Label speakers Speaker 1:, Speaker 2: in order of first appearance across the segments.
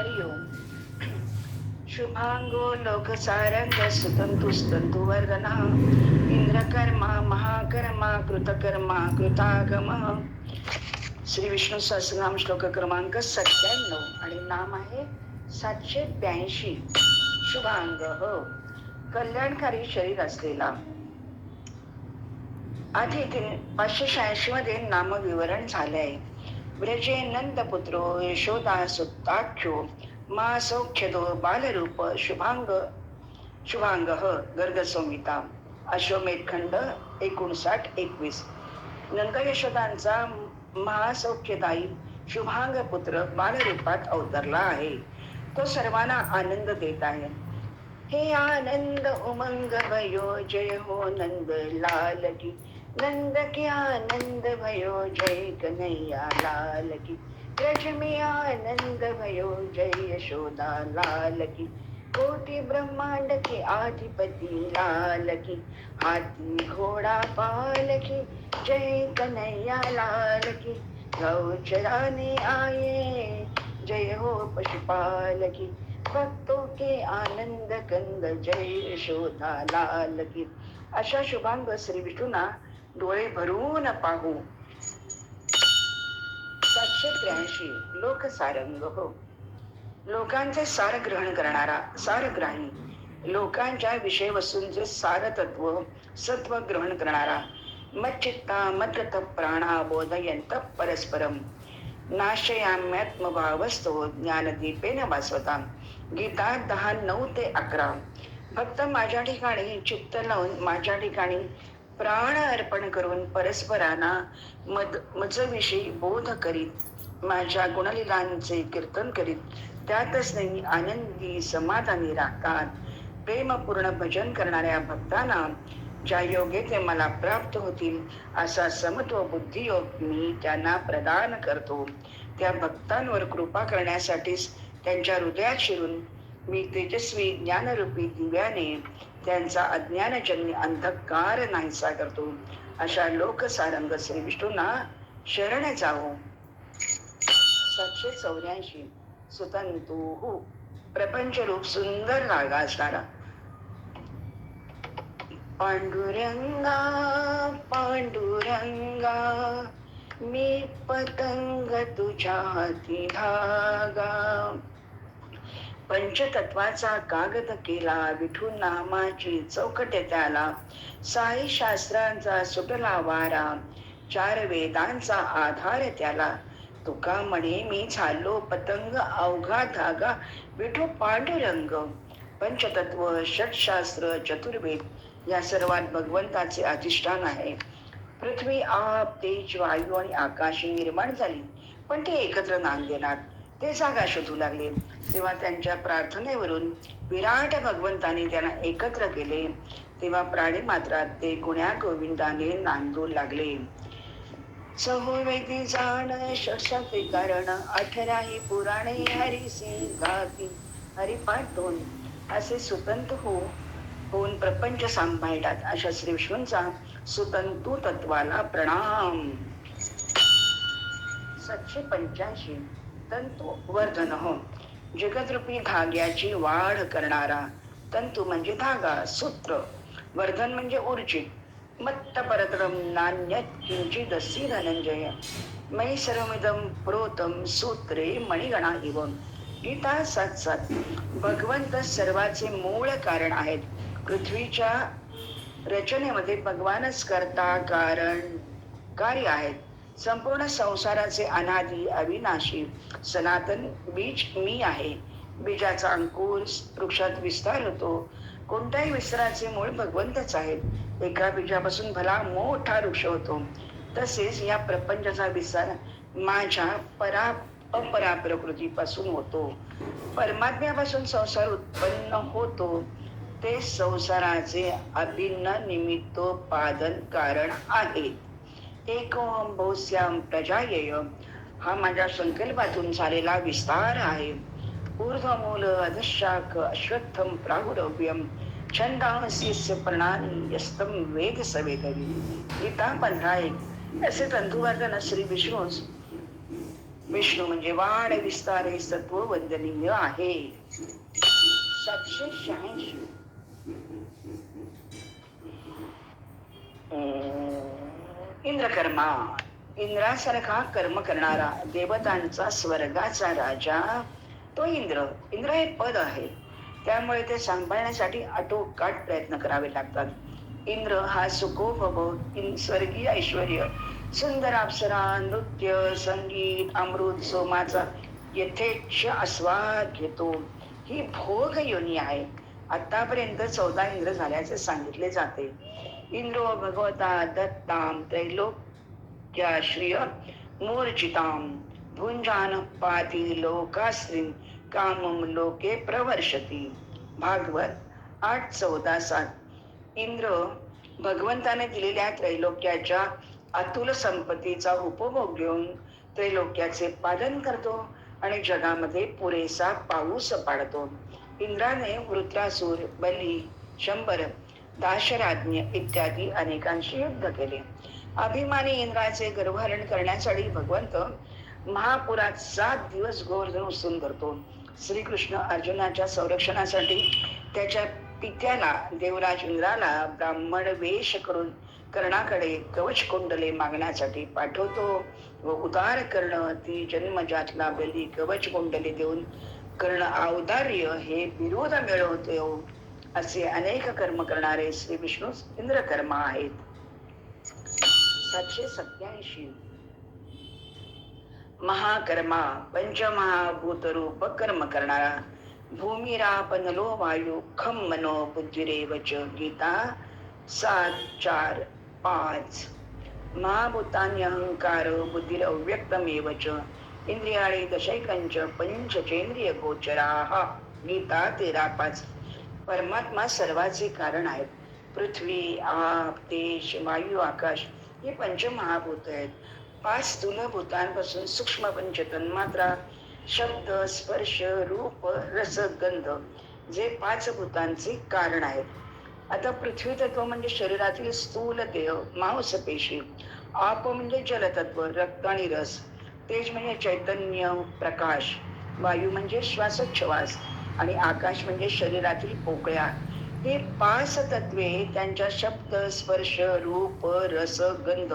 Speaker 1: हरि शुभांगो लोकसारंग सुतंतु इंद्रकर्मा महाकर्मा कृतकर्मा कृतागम. श्री विष्णू सहस्रनाम श्लोक क्रमांक सत्त्याण्णव. आणि नाम आहे सातशे ब्याऐंशी. शुभांग. हो. कल्याणकारी शरीर असलेला. आधी पाचशे शहाऐंशी मध्ये नामविवरण झाले आहे व्रजे नंदपुत्रो यशोदा सुताख्यो मा सौख्यदो बालरूप शुभांग शुभांग गर्ग संहिता अश्वमेध खंड एकोणसाठ एकवीस. नंद यशोदांचा महासौख्यदायी शुभांग पुत्र बालरूपात अवतरला आहे. तो सर्वांना आनंद देत आहे. हे आनंद उमंग भयो जय हो नंद लाल की नंद की आनंद भयो जय कन्हैया लाल की ब्रज आनंद भयो जय यशोदा लाल की कोटि ब्रह्मांड के आधिपति लाल की हाथी घोड़ा पाल की जय कन्हैया लाल की गौ चराने आए जय हो पशुपाल की भक्तों के आनंद कंद जय यशोदा लाल की अशा शुभांग श्री विष्णूना डोळे भरून पाहू. सातशे त्र्याऐंशी लोकसारंग हो. लोकांचे सार ग्रहण करणारा सारग्राही लोकांच्या विषय वस्तूंचे सार तत्व सत्व ग्रहण करणारा. मच्चित्ता मद्गत प्राणा बोधयंत परस्परम. नाशयाम्यात्मभावस्तो ज्ञानदीपेन वासवता. गीता दहा नऊ ते अकरा. फक्त माझ्या ठिकाणी चित्त लावून माझ्या ठिकाणी प्राण अर्पण करून परस्परांना मद मजविषयी बोध करीत माझ्या गुणलीलांचे कीर्तन करीत त्यातच नाही आनंदी समाधानी राहतात. प्रेमपूर्ण भजन करणाऱ्या भक्तांना ज्या योगे ते मला प्राप्त होतील असा समत्व बुद्धियोग मी त्यांना प्रदान करतो. त्या भक्तांवर कृपा करण्यासाठीच त्यांच्या हृदयात शिरून मी तेजस्वी ज्ञानरूपी दिव्याने त्यांचा अज्ञानजन्य अंधकार नाहीसा करतो. अशा लोकसारंग श्री विष्णूंना शरण जाऊ सातशे चौऱ्याऐंशी. सुतंतू प्रपंच रूप सुंदर नागा असणारा पांडुरंगा पांडुरंगा मी पतंग तुझ्या हाती धागा. पंचतत्वाचा कागद केला विठू नामाची चौकट त्याला. साई शास्त्रांचा सुटला वारा चार वेदांचा आधार त्याला. तुका म्हणे मी झालो पतंग अवघा धागा विठू पांडुरंग. पंचतत्व षटशास्त्र चतुर्वेद या सर्वात भगवंताचे अधिष्ठान आहे. पृथ्वी आप तेज वायू आणि आकाश निर्माण झाली पण ते एकत्र नांद देणार ते जागा शोधू लागले. तेव्हा त्यांच्या प्रार्थनेवरून विराट भगवंताने त्यांना एकत्र केले. तेव्हा प्राणी मात्रात ते गुण्या गोविंदाने नांदू लागले. सहोवेदी जाण षटसाते कारण अठराही पुराणे हरी गाती हरिपाठ दोन. असे सुतंत हो होऊन प्रपंच सांभाळतात. अशा श्री विष्णूंचा सुतंतू तत्वाला प्रणाम. सातशे पंच्याऐंशी. तंतु वर्धन। हो जगदरूपी धाग्याची वाढ करणारा। तंतू म्हणजे धागा सूत्र। वर्धन म्हणजे ऊर्जित मत्त परतरम नान्य किंचिदसी धनंजय मै सर्वमिदम प्रोतम सूत्रे मणिगणा इव गीता सात सात। भगवंत सर्वाचे मूळ कारण आहेत। पृथ्वीच्या रचनेमध्ये भगवानच करता कारण कार्य आहेत। संपूर्ण संसाराचे अनादी अविनाशी सनातन बीज मी आहे. बीजाचा अंकुर वृक्षात विस्तार होतो. कोणत्याही विस्ताराचे मूळ भगवंतच आहेत. एका बीजापासून भला मोठा वृक्ष होतो. तसेच या प्रपंचाचा विस्तार माझ्या परा अपरा प्रकृतीपासून होतो. परमात्म्यापासून संसार उत्पन्न होतो. ते संसाराचे अभिन्न निमित्तोपादन कारण आहेत एकोम बहुस्याम प्रजायेय हा माझ्या संकल्पातून झालेला विस्तार आहे. ऊर्ध्वमूल अधशाख अश्वत्थम प्राहुरव्यम छंदांसी प्रणाली यस्तम वेद सवेदवी गीता पंधरा एक. असे तंतुवर्धन श्री विष्णूस विष्णू म्हणजे वाढ विस्तार हे सत्व वंदनीय आहे. सातशे शहाऐंशी. इंद्रकर्मा. इंद्रासारखा कर्म करणारा देवतांचा स्वर्गाचा राजा तो इंद्र. इंद्र हे पद आहे. त्यामुळे ते सांभाळण्यासाठी आटोकाट प्रयत्न करावे लागतात. इंद्र हा सुखोपभोग इन- स्वर्गीय ऐश्वर सुंदर अप्सरा नृत्य संगीत अमृत सोमाचा यथेच्छ आस्वाद घेतो. ही भोग योनी आहे. आतापर्यंत चौदा इंद्र झाल्याचे सांगितले जाते. इंद्रो भगवता दत्ताम त्रैलोक्याश्रिय मूर्जिताम भुंजान पाती लोकाश्री कामम लोके प्रवर्षती भागवत आठ चौदा सात। इंद्र भगवंताने दिलेल्या त्रैलोक्याच्या अतुल संपत्तीचा उपभोग घेऊन त्रैलोक्याचे पालन करतो आणि जगामध्ये पुरेसा पाऊस पाडतो. इंद्राने वृत्रासूर बली शंभर दाशराज्ञ इत्यादी अनेकांशी युद्ध केले. अभिमानी इंद्राचे गर्भहरण करण्यासाठी भगवंत महापुरात सात दिवस गोवर्धन उचलून धरतो. श्रीकृष्ण अर्जुनाच्या संरक्षणासाठी त्याच्या पित्याला देवराज इंद्राला ब्राह्मण वेश करून कर्णाकडे कवच कुंडले मागण्यासाठी पाठवतो व उदार कर्ण ती जन्मजातला बली कवच कुंडले देऊन कर्ण औदार्य हे विरोध मिळवतो. असे अनेक कर्म करणारे श्री विष्णू इंद्रकर्मा आहेत. सातशे सत्याऐंशी महाकर्मा पंचमहाभूत रूप कर्म करणारा भूमिरापनलो वायू खम मनो बुद्धिरेवच गीता सात चार पाच. महाभूतान्य अहंकार बुद्धिर अव्यक्तमेवच इंद्रियाळी दशैकंच पंचचेंद्रिय गोचरा गीता तेरा पाच. परमात्मा सर्वाचे कारण आहेत. पृथ्वी आप तेज वायू आकाश हे पंचमहाभूत आहेत. पाच स्थूलभूतांपासून सूक्ष्म पंच तन्मात्रा शब्द स्पर्श रूप रस गंध जे पाच भूतांचे कारण आहेत. आता पृथ्वी तत्व म्हणजे शरीरातील स्थूल देह मांसपेशी आप म्हणजे जलतत्व रक्त आणि रस. तेज म्हणजे चैतन्य प्रकाश. वायू म्हणजे श्वासोच्छवास. आणि आकाश म्हणजे शरीरातील पोकळ्या. हे पाच तत्वे त्यांच्या शब्द स्पर्श रूप रस गंध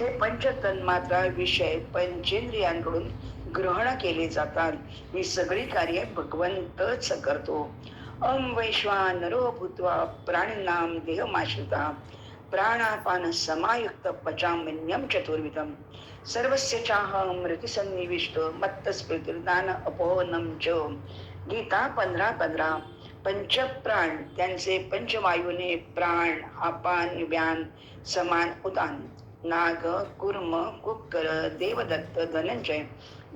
Speaker 1: हे पंचतन्मात्रा विषय पंचेंद्रियांकडून ग्रहण केले जातात. ही सगळी कार्य भगवंतच करतो. अम वैश्वानरो भूत्वा प्राणिनाम देहमाश्रिता. प्राणापान समायुक्त पचामन्यम चतुर्विधम. सर्वस्य चाह मृतिसन्निविष्ट मत्तस्फूर्तिर्दान अपोहनम च. गीता पंधरा पंधरा. पंचप्राण त्यांचे पंचवायूने प्राण अपान व्यान समान उदान. नाग कुर्म कुक्कर देवदत्त धनंजय.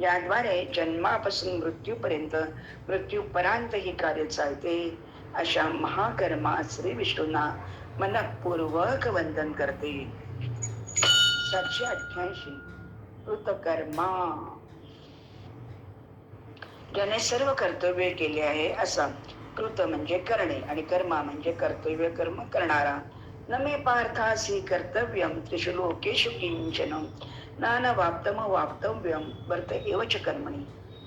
Speaker 1: याद्वारे जन्मापासून मृत्यूपर्यंत मृत्यूपर्यंत ही कार्य चालते. अशा महाकर्मा श्री विष्णूंना मनपूर्वक वंदन करते. सातशे अठ्ठ्याऐंशी. कृतकर्मा. ज्याने सर्व कर्तव्य केले आहे असा कृत म्हणजे करणे आणि कर्मा म्हणजे कर्तव्य कर्म करणारा. न मे पार्थासी कर्तव्यम त्रिशु लोकेशु किंचन नान वाप्तम वाप्तव्यम वर्त एवच कर्मणी।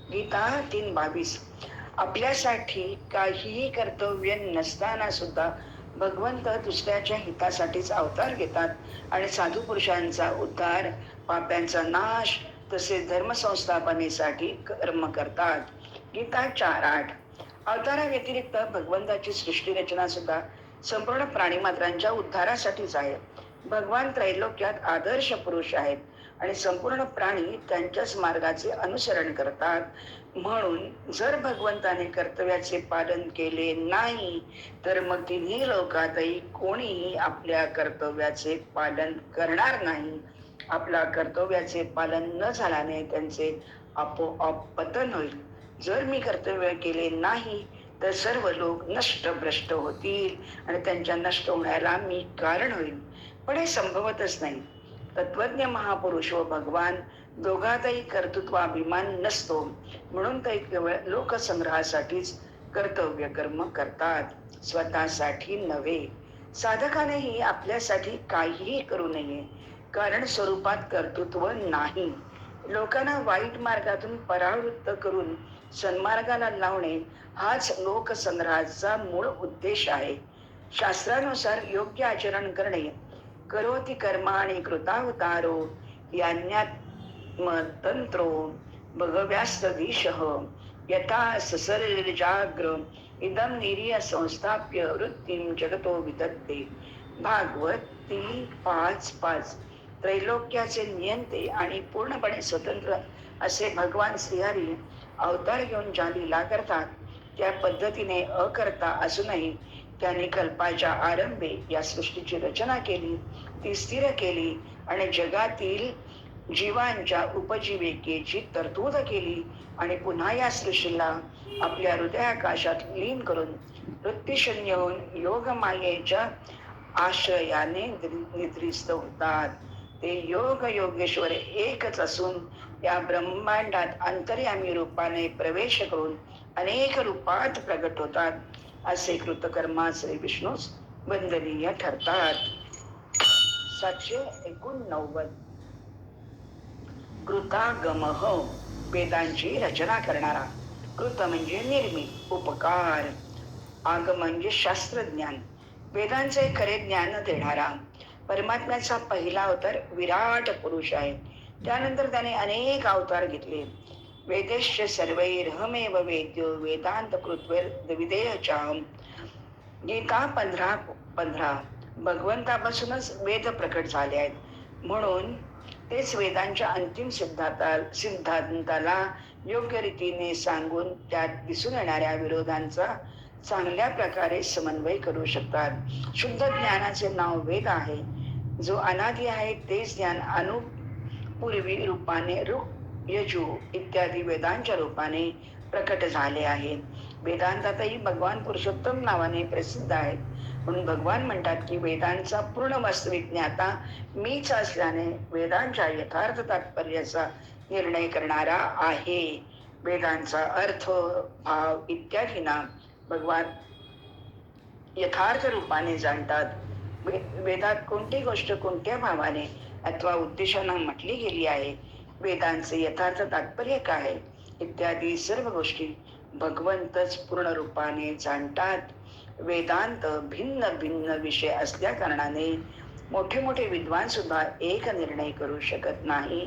Speaker 1: गीता तीन बावीस। आपल्यासाठी काहीही कर्तव्य नसताना सुद्धा भगवंत दुसऱ्याच्या हितासाठीच अवतार घेतात आणि साधू पुरुषांचा उद्धार पाप्यांचा नाश तसेच धर्मसंस्थापनेसाठी कर्म करतात. गीता चार आठ. अवतारा व्यतिरिक्त भगवंताची सृष्टी रचना सुद्धा संपूर्ण प्राणीमात्रांच्या उद्धारासाठीच आहे भगवान त्रैलोक्यात आदर्श पुरुष आहेत आणि संपूर्ण प्राणी त्यांच्याच मार्गाचे अनुसरण करतात. म्हणून जर भगवंताने कर्तव्याचे पालन केले नाही तर मग तिन्ही लोकातही कोणीही आपल्या कर्तव्याचे पालन करणार नाही. आपल्या कर्तव्याचे पालन न झाल्याने त्यांचे आपोआप पतन होईल. जर मी कर्तव्य केले नाही तर सर्व लोक नष्ट भ्रष्ट होतील आणि त्यांच्या नष्ट होण्याला मी कारण होईल पण हे संभवतच नाही. तत्वज्ञ महापुरुष व भगवान दोघातही कर्तृत्वाभिमान नसतो. म्हणून ते केवळ लोकसंग्रहासाठीच कर्तव्य कर्म करतात. स्वतःसाठी नव्हे. साधकानेही आपल्यासाठी काहीही करू नये. कारण स्वरूपात कर्तृत्व नाही. लोकांना वाईट मार्गातून परावृत्त करून सन्मार्गाला लावणे हाच लोकसंग्रहाचा मूळ उद्देश आहे. शास्त्रानुसार योग्य आचरण करणे करोति कर्माणि कृतावतारो तंत्रो भगव्यास्तदीशः यथा ससर्जाग्र इदम निरीय संस्थाप्य वृत्तीं जगतो विदत्ते. भागवत तीन पाच पाच. त्रैलोक्याचे नियंते आणि पूर्णपणे स्वतंत्र असे भगवान श्रीहरी अवतार घेऊन ज्या लीला करतात. त्या पद्धतीने अकर्ता असूनही त्यांनी कल्पाच्या आरंभे या सृष्टीची रचना केली ती स्थिर केली आणि जगातील जीवांच्या उपजीविकेची तरतूद केली आणि पुन्हा या सृष्टीला आपल्या हृदयाकाशात लीन करून वृत्तीशून्य होऊन योग मायेच्या आश्रयाने निद्रिस्त होतात. ते योग योगेश्वर एकच असून या ब्रह्मांडात अंतर्यामी रूपाने प्रवेश करून अनेक रूपात प्रगट होतात असे कृतकर्मा श्री विष्णूस वंदनीय ठरतात. सातशे एकोणनव्वद. कृतागमह वेदांची रचना करणारा कृत म्हणजे निर्मित उपकार. आग म्हणजे शास्त्रज्ञान. वेदांचे खरे ज्ञान देणारा परमात्म्याचा पहिला अवतार विराट पुरुष आहे. त्यानंतर त्याने अनेक अवतार घेतले. वेदेश सर्वैरहमेव वेद्यो वेदांत कृत्वेर विधेयच्या गीता पंधरा पंधरा. भगवंतापासूनच वेद प्रकट झाले आहेत. म्हणून तेच वेदांच्या अंतिम सिद्धांता सिद्धांताला योग्य रीतीने सांगून त्यात दिसून येणाऱ्या विरोधांचा चांगल्या प्रकारे समन्वय करू शकतात. शुद्ध ज्ञानाचे नाव वेद आहे. जो अनादी आहे तेच ज्ञान पूर्वी रूपाने रुक यजू इत्यादी वेदांच्या रूपाने प्रकट झाले आहेत वेदांतातही भगवान पुरुषोत्तम नावाने प्रसिद्ध आहेत. म्हणून भगवान म्हणतात की वेदांचा पूर्ण वास्तविक ज्ञाता मीच असल्याने वेदांच्या यथार्थ तात्पर्याचा निर्णय करणारा आहे. वेदांचा अर्थ भाव इत्यादींना भगवान यथार्थ रूपाने जाणतात. वेदात कोणती गोष्ट कोणत्या भावाने अथवा उद्देशानं म्हटली गेली आहे. वेदांचे यथार्थ तात्पर्य काय? इत्यादी सर्व गोष्टी भगवंतच पूर्ण रूपाने जाणतात. वेदांत भिन्न भिन्न विषय असल्या कारणाने मोठे मोठे विद्वान सुद्धा एक निर्णय करू शकत नाही.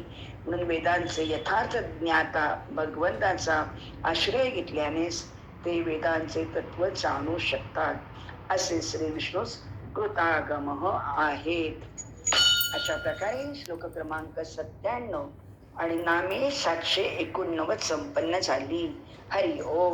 Speaker 1: म्हणून वेदांचे यथार्थ ज्ञाता भगवंताचा आश्रय घेतल्यानेच ते वेदांचे तत्व जाणू शकतात. असे श्री विष्णू कृतागम आहेत. अशा प्रकारे श्लोक क्रमांक सत्त्याण्णव आणि नामे सातशे एकोणनव्वद संपन्न झाली. हरि ओम.